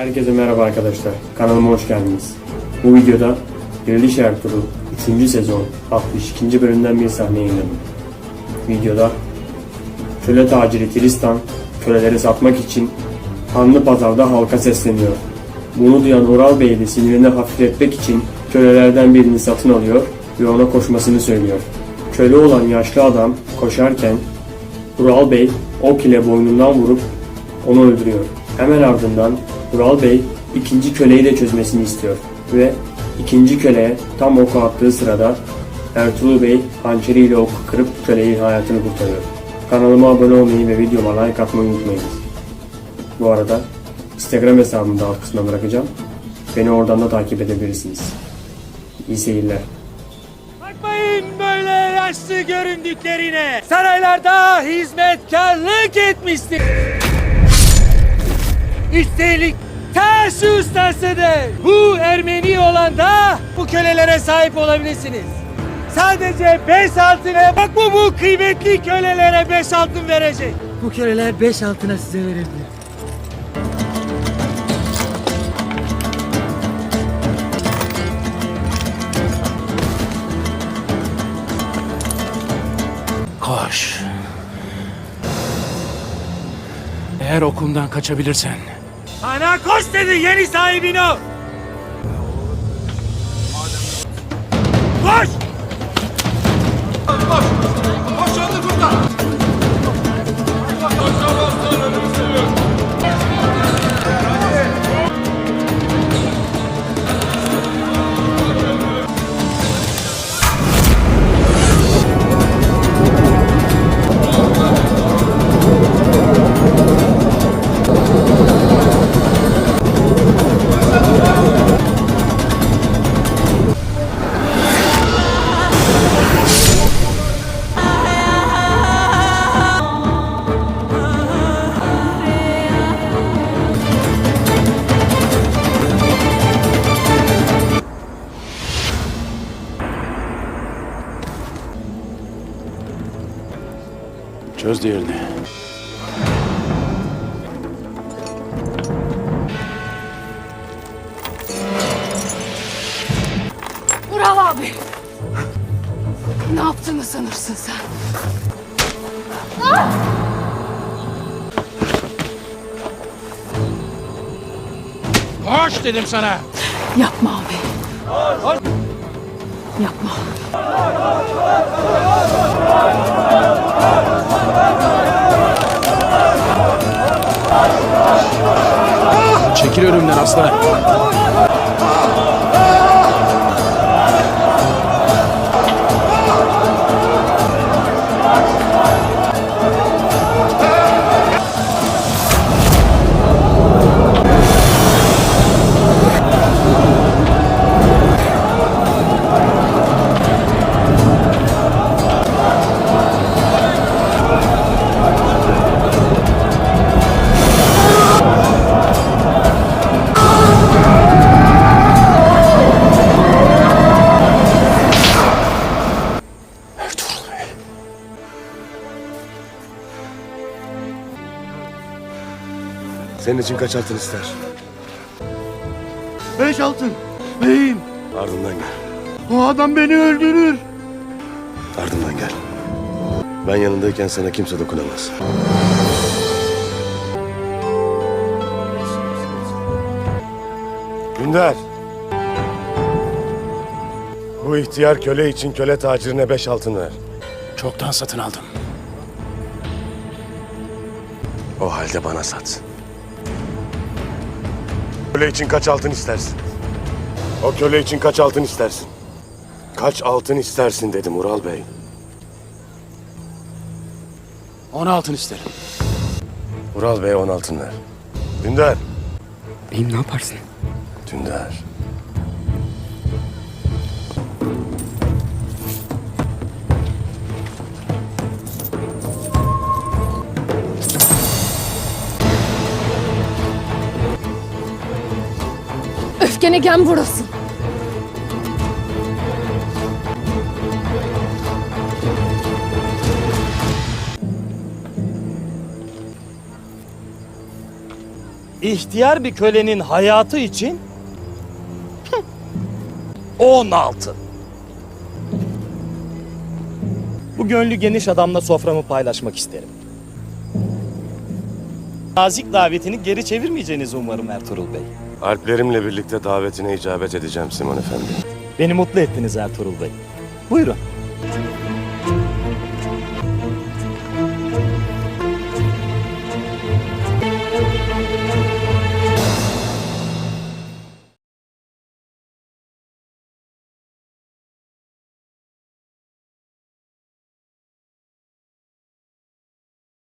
Herkese merhaba arkadaşlar. Kanalıma hoş geldiniz. Bu videoda Diriliş Ertuğrul 3. sezon 62. bölümden bir sahne yayınladım. Videoda köle taciri Tristan köleleri satmak için Kanlı Pazar'da halka sesleniyor. Bunu duyan Oral Bey de sinirini hafifletmek için kölelerden birini satın alıyor ve ona koşmasını söylüyor. Köle olan yaşlı adam koşarken Ural Bey ok ile boynundan vurup onu öldürüyor. Hemen ardından Ural Bey ikinci köleyi de çözmesini istiyor ve ikinci köleye tam oku attığı sırada Ertuğrul Bey hançeriyle oku kırıp köleyi hayatını kurtarıyor. Kanalıma abone olmayı ve videoma like atmayı unutmayınız. Bu arada Instagram hesabımı da alt kısmına bırakacağım. Beni oradan da takip edebilirsiniz. İyi seyirler. Bakmayın böyle yaşlı göründüklerine. Saraylarda hizmetkarlık etmiştir. Üstelik taş ustasıdır. Bu Ermeni olan da bu kölelere sahip olabilirsiniz. Sadece beş altına bak bu bu kıymetli kölelere beş altın verecek. Bu köleler beş altına size verildi. Koş. Eğer okumdan kaçabilirsen Sana koş dedi yeni sahibin o. Koş! Çöz diğerini. Ural abi. Ne yaptığını sanırsın sen? Koş dedim sana. Yapma abi. Yapma. Çekil önümden aslan. Senin için kaç altın ister? Beş altın. Beyim, Ardından gel. o adam beni öldürür. Ardından gel. Ben yanındayken sana kimse dokunamaz. Dündar. Bu ihtiyar köle için köle tacirine beş altın ver. Çoktan satın aldım. O halde bana sat. Köle için kaç altın istersin? O köle için kaç altın istersin? Kaç altın istersin dedim Ural Bey. On altın isterim. Ural Bey on altın ver. Dündar. Beyim ne yaparsın? Dündar. Öfkene gem burası. ihtiyar bir kölenin hayatı için 10 altın. Bu gönlü geniş adamla soframı paylaşmak isterim. Nazik davetini geri çevirmeyeceğinizi umarım Ertuğrul Bey. Alplerimle birlikte davetine icabet edeceğim Simon Efendi. Beni mutlu ettiniz Ertuğrul Bey. Buyurun.